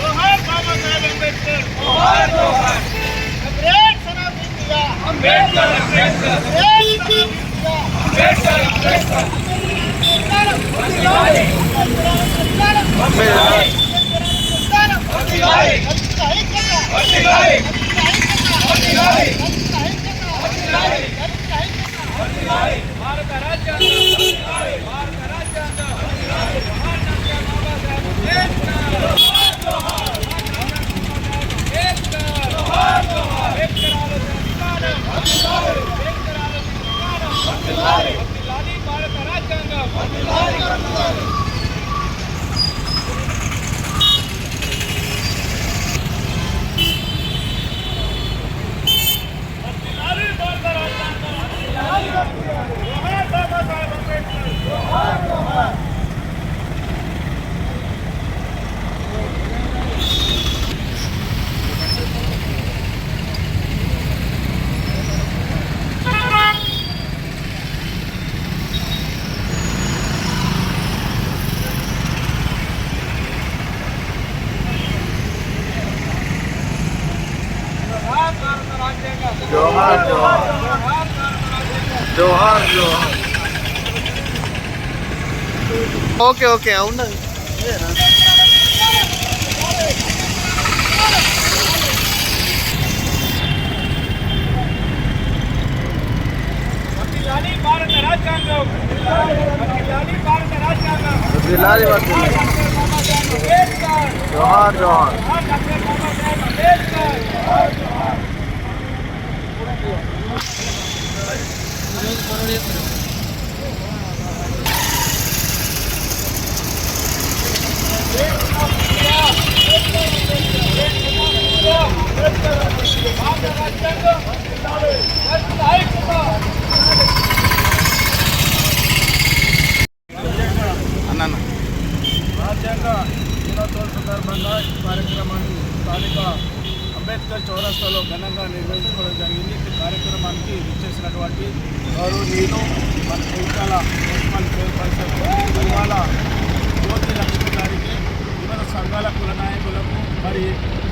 జోహార్ బాబాసాహెబ్ అంబేద్కర్ జోహార్ బాబాసాహెబ్ అంబేద్కర్ అంబేద్కర్ అంబేద్కర్ ఆలోచన విధానం అంబేద్కర్ ఆలోచన విధానం వర్ధిల్లాలి భారత రాజ్యాంగం వర్ధిల్లాలి భారత రాజ్యాంగం జోహార్ బాబాసాహెబ్ అంబేద్కర్ జోహార్ భారత రాజ్యాంగం జోహార్ జోహార్ జోహార్ భారత రాజ్యాంగం జోహార్ జోహార్ ఓకే ఓకే అవును భారత రాజ్యాంగం భారత రాజ్యాంగం జోహార్ జోహార్ జోహార్ డాక్టర్ బాబాసాహెబ్ అంబేద్కర్ భారత రాజ్యాంగం వర్ధిల్లాలి. రాజ్యాంగ దినోత్సవం సందర్భంగా ఈ కార్యక్రమాన్ని స్థానిక అంబేద్కర్ చౌరస్తాలో ఘనంగా నిర్వహించుకోవడం జరిగింది ఈ కార్యక్రమానికి ఇచ్చేసినటువంటి గౌరవనీయులు మన దేశాల మున్సిపల్ చైర్పర్సన్ ఇవాళ జ్యోతి లక్ష్మి గారికి వివిధ సంఘాల కుల నాయకులకు మరి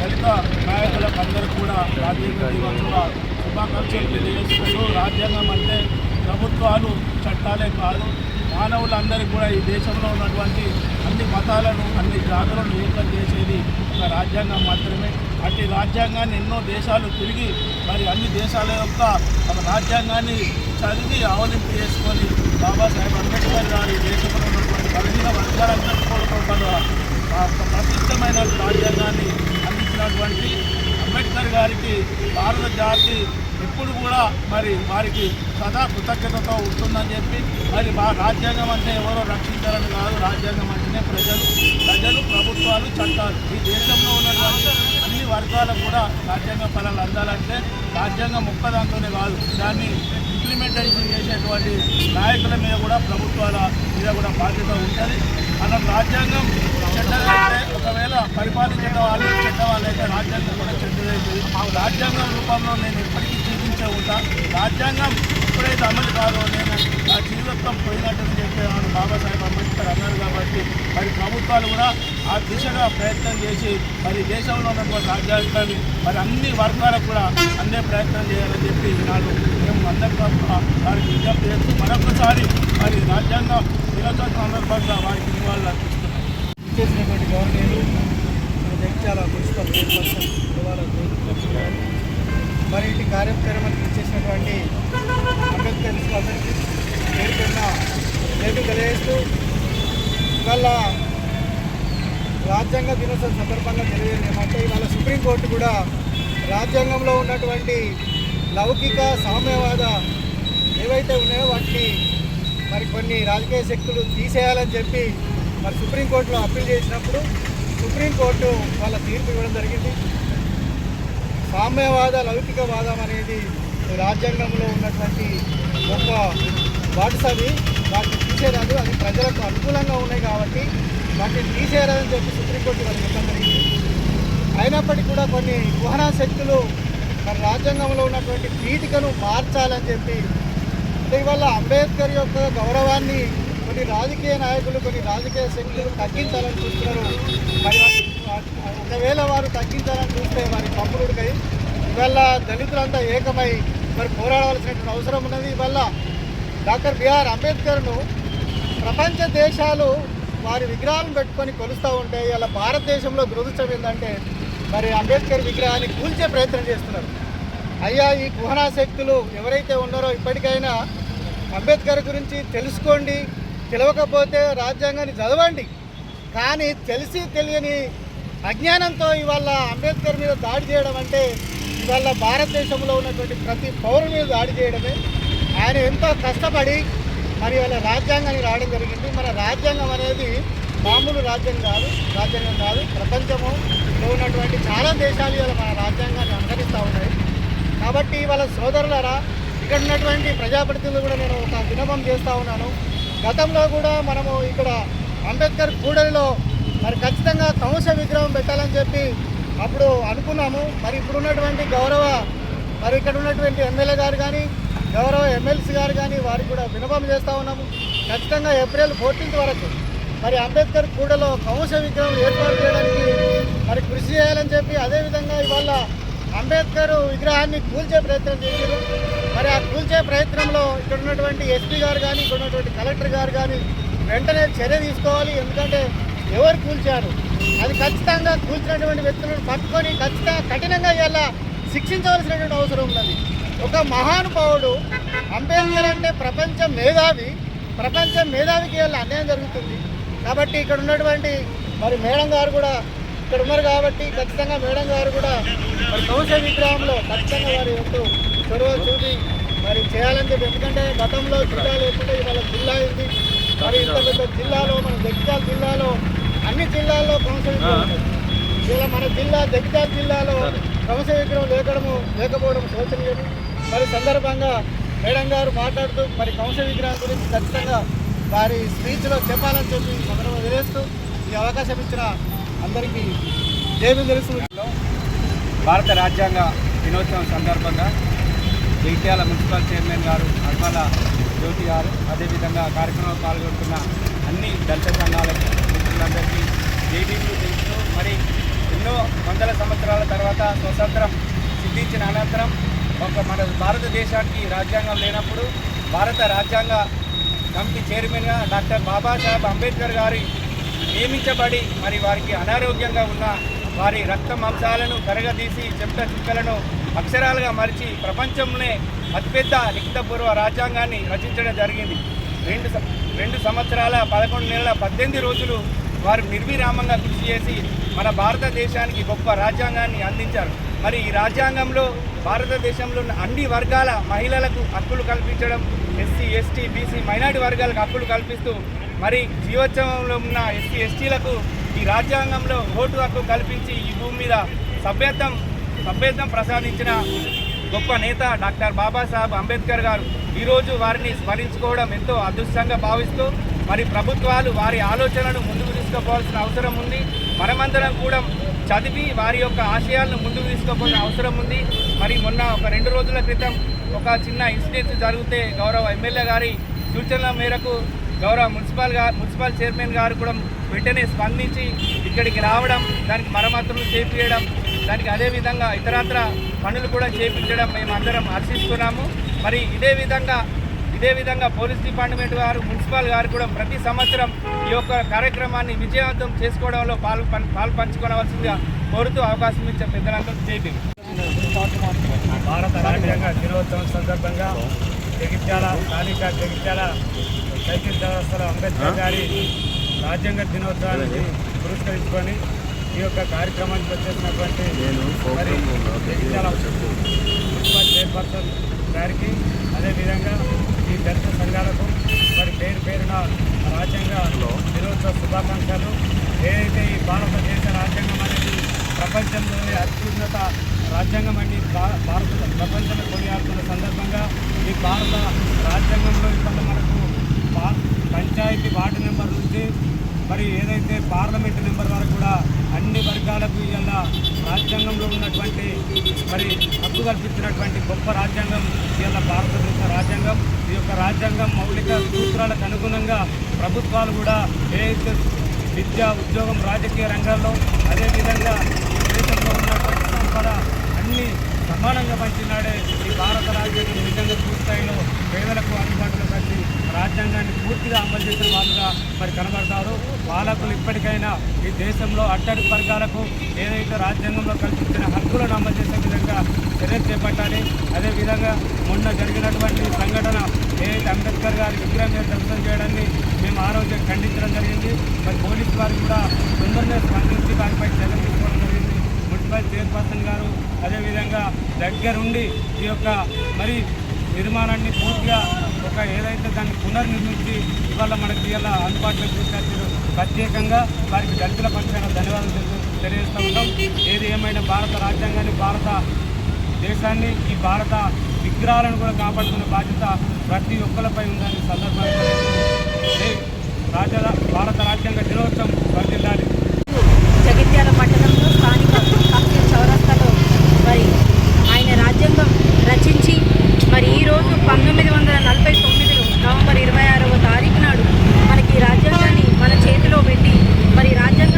దళిత నాయకులకు అందరూ కూడా రాజ్యాంగ దినోత్సవ శుభాకాంక్షలు తెలియజేస్తూ రాజ్యాంగం అంటే ప్రభుత్వాలు చట్టాలే కాదు. మానవులందరికీ కూడా ఈ దేశంలో ఉన్నటువంటి అన్ని మతాలను అన్ని జాతులను ఏకం చేసేది ఒక రాజ్యాంగం మాత్రమే. అట్టి రాజ్యాంగాన్ని ఎన్నో దేశాలు తిరిగి మరి అన్ని దేశాల యొక్క ఒక రాజ్యాంగాన్ని చదివి అవలింపు చేసుకొని బాబాసాహెబ్ అంబేద్కర్ గారు ఈ దేశంలో ఉన్నటువంటి బలహీన వర్గాలందరికీ కూడా ఆ ఒక ప్రసిద్ధమైన రాజ్యాంగాన్ని అందించినటువంటి అంబేద్కర్ గారికి భారత జాతి ఎప్పుడు కూడా మరి వారికి సదా కృతజ్ఞతతో ఉంటుందని చెప్పి మరి మా రాజ్యాంగం అంటే ఎవరో రక్షించాలని కాదు రాజ్యాంగం అంటేనే ప్రజలు. ప్రజలు ప్రభుత్వాలు చట్టాలు. ఈ దేశంలో ఉన్నటువంటి అన్ని వర్గాలకు కూడా రాజ్యాంగ ఫలాలు అందాలంటే రాజ్యాంగం ఒక్కదాంతోనే కాదు దాన్ని ఇంప్లిమెంటేషన్ చేసేటువంటి నాయకుల మీద కూడా ప్రభుత్వాల మీద కూడా బాధ్యత ఉంటుంది. మనం రాజ్యాంగం చెడ్డదైతే ఒకవేళ పరిపాలించే వాళ్ళు చెడ్డ వాళ్ళైతే రాజ్యాంగం కూడా చెడ్డదైతుంది ఆ రాజ్యాంగం రూపంలో నేను ఎప్పటికీ జీవించే ఉంటా. రాజ్యాంగం ఎప్పుడైతే అమలు కాదో నేను నా జీవితం పోయినట్టు చెప్పేవాడు బాబాసాహెబ్ అంబేద్కర్ అన్నారు కాబట్టి మరి ప్రభుత్వాలు కూడా ఆ దిశగా ప్రయత్నం చేసి మరి దేశంలో ఉన్నటువంటి రాజ్యాంగాన్ని మరి అన్ని వర్గాలకు కూడా అందే ప్రయత్నం చేయాలని చెప్పి ఈనాడు మేము అందరికీ వారికి విజ్ఞప్తి చేస్తూ మరొకసారి మరి రాజ్యాంగ దినోత్సవం సందర్భంగా వారికి నివాళులు అర్పిస్తున్నాం. చేసినటువంటి గవర్నర్లు జగిత్యాల మున్సిపల్ చైర్పర్సన్ మరి ఇటు కార్యక్రమానికి ఇచ్చేసినటువంటి అంబేద్కర్ అందరికీ పేరుకున్న నేటి తెలియజేస్తూ ఇవాళ రాజ్యాంగ దినోత్సవం సందర్భంగా తెలియజేయడం ఏమంటే ఇవాళ సుప్రీంకోర్టు కూడా రాజ్యాంగంలో ఉన్నటువంటి లౌకిక సామ్యవాద ఏవైతే ఉన్నాయో వాటిని మరి కొన్ని రాజకీయ శక్తులు తీసేయాలని చెప్పి మరి సుప్రీంకోర్టులో అప్పీల్ చేసినప్పుడు సుప్రీంకోర్టు వాళ్ళ తీర్పు ఇవ్వడం జరిగింది. సామ్యవాద లౌకికవాదం అనేది రాజ్యాంగంలో ఉన్నటువంటి గొప్ప ఒక వాటిసవి వాటిని తీసేరాదు అది ప్రజలకు అనుకూలంగా ఉన్నాయి కాబట్టి వాటిని తీసేయాలని చెప్పి సుప్రీంకోర్టు వాళ్ళు చెప్పడం జరిగింది. అయినప్పటికీ కూడా కొన్ని కుహనా శక్తులు మరి రాజ్యాంగంలో ఉన్నటువంటి పీఠికను మార్చాలని చెప్పి అంటే ఇవాళ అంబేద్కర్ యొక్క గౌరవాన్ని కొన్ని రాజకీయ నాయకులు కొన్ని రాజకీయ శక్తులు తగ్గించాలని చూస్తున్నారు. మరి ఒకవేళ వారు తగ్గించాలని చూస్తే వారి పంపుడుకై ఇవాళ దళితులంతా ఏకమై మరి పోరాడవలసినటువంటి అవసరం ఉన్నది. ఇవాళ డాక్టర్ బిఆర్ అంబేద్కర్ను ప్రపంచ దేశాలు వారి విగ్రహాలను పెట్టుకొని కొలుస్తూ ఉంటే ఇలా భారతదేశంలో దురదృష్టం ఏంటంటే మరి అంబేద్కర్ విగ్రహాన్ని కూల్చే ప్రయత్నం చేస్తున్నారు. అయ్యా ఈ కుహనా శక్తులు ఎవరైతే ఉన్నారో ఇప్పటికైనా అంబేద్కర్ గురించి తెలుసుకోండి తెలియకపోతే రాజ్యాంగాన్ని చదవండి. కానీ తెలిసి తెలియని అజ్ఞానంతో ఇవాళ అంబేద్కర్ మీద దాడి చేయడం అంటే ఇవాళ భారతదేశంలో ఉన్నటువంటి ప్రతి పౌరుని మీద దాడి చేయడమే. ఆయన ఎంతో కష్టపడి మరి వాళ్ళ రాజ్యాంగానికి రావడం జరిగింది. మన రాజ్యాంగం అనేది మామూలు రాజ్యం కాదు రాజ్యాంగం కాదు ప్రపంచంలో ఉన్నటువంటి చాలా దేశాలు ఇవాళ మన రాజ్యాంగాన్ని అనుసరిస్తూ ఉన్నాయి. కాబట్టి వాళ్ళ సోదరులరా ఇక్కడ ఉన్నటువంటి ప్రజాప్రతినిధులు కూడా నేను ఒక వినపం చేస్తూ ఉన్నాను. గతంలో కూడా మనము ఇక్కడ అంబేద్కర్ కూడలిలో మరి ఖచ్చితంగా కంస విగ్రహం పెట్టాలని చెప్పి అప్పుడు అనుకున్నాము. మరి ఇప్పుడు ఉన్నటువంటి గౌరవ మరి ఇక్కడ ఉన్నటువంటి ఎమ్మెల్యే గారు కానీ గౌరవ ఎమ్మెల్సీ గారు కానీ వారికి కూడా వినపం చేస్తూ ఉన్నాము. ఖచ్చితంగా ఏప్రిల్ ఫోర్టీన్త్ వరకు మరి అంబేద్కర్ కూడలో కంస విగ్రహం ఏర్పాటు చేయడానికి మరి కృషి చేయాలని చెప్పి అదేవిధంగా ఇవాళ అంబేద్కర్ విగ్రహాన్ని కూల్చే ప్రయత్నం చేశారు. మరి ఆ కూల్చే ప్రయత్నంలో ఇక్కడ ఉన్నటువంటి ఎస్పీ గారు కానీ ఇక్కడ ఉన్నటువంటి కలెక్టర్ గారు కానీ వెంటనే చర్య తీసుకోవాలి. ఎందుకంటే ఎవరు కూల్చారు? అది ఖచ్చితంగా కూల్చినటువంటి వ్యక్తులను పట్టుకొని ఖచ్చితంగా కఠినంగా ఇలా శిక్షించవలసినటువంటి అవసరం ఉన్నది. ఒక మహానుభావుడు అంబేద్కర్ అంటే ప్రపంచ మేధావి. ప్రపంచ మేధావికి ఇలా అన్యాయం జరుగుతుంది. కాబట్టి ఇక్కడ ఉన్నటువంటి మరి మేడం గారు కూడా ఇక్కడ ఉన్నారు కాబట్టి ఖచ్చితంగా మేడం గారు కూడా మరి కౌశ విగ్రహంలో ఖచ్చితంగా వారి వంతు చొరవ చూపి మరి చేయాలని చెప్పి. ఎందుకంటే గతంలో జిల్లా లేకుండా ఇవాళ జిల్లా అయింది మరి ఇంత పెద్ద జిల్లాలో మన జగిత్యాల జిల్లాలో అన్ని జిల్లాల్లో కౌశ. ఇలా మన జిల్లా జగిత్యాల జిల్లాలో కౌశ విగ్రహం లేకడము లేకపోవడం శోచనీయం మరి సందర్భంగా మేడం గారు మాట్లాడుతూ మరి కంస విగ్రహం గురించి ఖచ్చితంగా వారి స్పీచ్లో చెప్పాలని చెప్పి సందర్భంగా వదిలేస్తూ ఈ అవకాశం ఇచ్చిన అందరికీ జైలు తెలుసు భారత రాజ్యాంగ దినోత్సవం సందర్భంగా జగిత్యాల మున్సిపల్ చైర్మన్ గారు అల్మల జ్యోతి గారు అదేవిధంగా కార్యక్రమంలో పాల్గొంటున్న అన్ని దళిత సంఘాలకి మిత్రులందరికీ జైబీలు తెలుస్తూ మరి ఎన్నో వందల సంవత్సరాల తర్వాత స్వతంత్రం సిద్ధించిన అనంతరం ఒక మన భారతదేశానికి రాజ్యాంగం లేనప్పుడు భారత రాజ్యాంగ కమిటీ చైర్మన్గా డాక్టర్ బాబాసాహెబ్ అంబేద్కర్ గారి నియమించబడి మరి వారికి అనారోగ్యంగా ఉన్న వారి రక్త మాంసాలను కరగదీసి చెమట చుక్కలను అక్షరాలుగా మరిచి ప్రపంచంలోనే అతిపెద్ద లిఖితపూర్వ రాజ్యాంగాన్ని రచించడం జరిగింది. రెండు సం- రెండు సంవత్సరాల పదకొండు నెలల పద్దెనిమిది రోజులు వారు నిర్విరామంగా కృషి చేసి మన భారతదేశానికి గొప్ప రాజ్యాంగాన్ని అందించారు. మరి ఈ రాజ్యాంగంలో భారతదేశంలో ఉన్న అన్ని వర్గాల మహిళలకు హక్కులు కల్పించడం ఎస్సీ ఎస్టీ బీసీ మైనార్టీ వర్గాలకు హక్కులు కల్పిస్తూ మరి జీవోత్సవంలో ఉన్న ఎస్సీ ఎస్టీలకు ఈ రాజ్యాంగంలో ఓటు హక్కు కల్పించి ఈ భూమి మీద సభ్యత్వం సభ్యత్వం ప్రసాదించిన గొప్ప నేత డాక్టర్ బాబాసాహెబ్ అంబేద్కర్ గారు ఈరోజు వారిని స్మరించుకోవడం ఎంతో అదృష్టంగా భావిస్తూ మరి ప్రభుత్వాలు వారి ఆలోచనను ముందుకు తీసుకోవాల్సిన అవసరం ఉంది. మనమందరం కూడా చదివి వారి యొక్క ఆశయాలను ముందుకు తీసుకుపోవాల్సిన అవసరం ఉంది. మరి మొన్న ఒక రెండు రోజుల క్రితం ఒక చిన్న ఇన్సిడెంట్ జరిగితే గౌరవ ఎమ్మెల్యే గారి సూచనల మేరకు గౌరవ మున్సిపల్ గారు మున్సిపల్ చైర్మన్ గారు కూడా వెంటనే స్పందించి ఇక్కడికి రావడం దానికి మరమ్మతులు చేపించడం దానికి అదేవిధంగా ఇతరత్ర పనులు కూడా చేపించడం మేము అందరం హర్షిస్తున్నాము మరి ఇదే విధంగా ఇదే విధంగా పోలీస్ డిపార్ట్మెంట్ వారు మున్సిపల్ గారు కూడా ప్రతి సంవత్సరం ఈ యొక్క కార్యక్రమాన్ని విజయవంతం చేసుకోవడంలో పాలు పాల్పంచుకోవాల్సిందిగా పాలు కోరుతూ అవకాశం ఇచ్చే పెద్దలందరూ చేపి భారత రాజ్యాంగ దినోత్సవం సందర్భంగా జగిత్యాల స్థానిక జగిత్యాల సైకిల్ చౌరస్తాలో అంబేద్కర్ గారి రాజ్యాంగ దినోత్సవాన్ని పురస్కరించుకొని ఈ యొక్క కార్యక్రమానికి వచ్చేసినటువంటి మరి జగిత్యాల మున్సిపల్ చైర్పర్సన్ గారికి అదేవిధంగా దర్శన సంఘాలకు మరి పేరు పేరున రాజ్యాంగంలో దినోత్సవ శుభాకాంక్షలు. ఏదైతే ఈ భారతదేశ రాజ్యాంగం అనేది ప్రపంచంలోని అత్యున్నత రాజ్యాంగం అండి భారత ప్రపంచంలో కొనియాడుతున్న సందర్భంగా ఈ భారత రాజ్యాంగంలో ఇప్పటి మనకు పంచాయతీ వార్డు నెంబర్ నుంచి మరి ఏదైతే పార్లమెంటు నెంబర్ వరకు కూడా అన్ని వర్గాలకు ఇవాళ రాజ్యాంగంలో ఉన్నటువంటి మరి హక్కు కల్పించినటువంటి గొప్ప రాజ్యాంగం ఇవాళ భారతదేశ రాజ్యాంగం. యొక్క రాజ్యాంగం మౌలిక సూత్రాలకు అనుగుణంగా ప్రభుత్వాలు కూడా ఏదైతే విద్య ఉద్యోగం రాజకీయ రంగాల్లో అదేవిధంగా ఈ దేశంలో ఉన్నటువంటి సంపద అన్ని సమానంగా పంచినాడే ఈ భారత రాజ్యాంగం నిజంగా పూర్తి పేదలకు అందుబాటులో కలిసి రాజ్యాంగాన్ని పూర్తిగా అమలు చేసిన వాళ్ళుగా మరి కనబడతారు. వాళ్ళకు ఇప్పటికైనా ఈ దేశంలో అట్టడి వర్గాలకు ఏదైతే రాజ్యాంగంలో కల్పించిన హక్కులను అమలు చేసే విధంగా చర్యలు చేపట్టాలి. అదేవిధంగా మొన్న జరిగినటువంటి సంఘటన ఏదైతే అంబేద్కర్ గారి విగ్రహం దర్శనం చేయడాన్ని మేము ఆరోగ్యం ఖండించడం జరిగింది. మరి పోలీసు వారు కూడా తొందరగా స్పందించి దానిపై చర్యలు తీసుకోవడం జరిగింది. మున్సిపల్ చైర్పర్సన్ గారు అదేవిధంగా దగ్గరుండి ఈ యొక్క మరి నిర్మాణాన్ని పూర్తిగా ఒక ఏదైతే దాన్ని పునర్నిర్మించి ఇవాళ మనకి ఇవాళ అందుబాటులో తీసుకొచ్చారు ప్రత్యేకంగా వారికి దళితుల పక్షాన ధన్యవాదాలు తెలియజేస్తూ ఉన్నాం. ఏది ఏమైనా భారత రాజ్యాంగాన్ని భారత దేశాన్ని ఈ భారత విగ్రహాలను కూడా కాపాడుకునే బాధ్యత ప్రతి ఒక్కరిపై ఉందని సందర్భంగా రాజా భారత రాజ్యాంగ దినోత్సవం వర్దిల్లాలి జగిత్యాల పట్టణంలో స్థానిక చౌరస్తాలో మరి ఆయన రాజ్యాంగం రచించి మరి ఈరోజు పంతొమ్మిది వందల నలభై తొమ్మిదిలో నవంబర్ ఇరవై ఆరవ తారీఖు నాడు మనకి రాజ్యాంగాన్ని మన చేతిలో పెట్టి మరి రాజ్యాంగ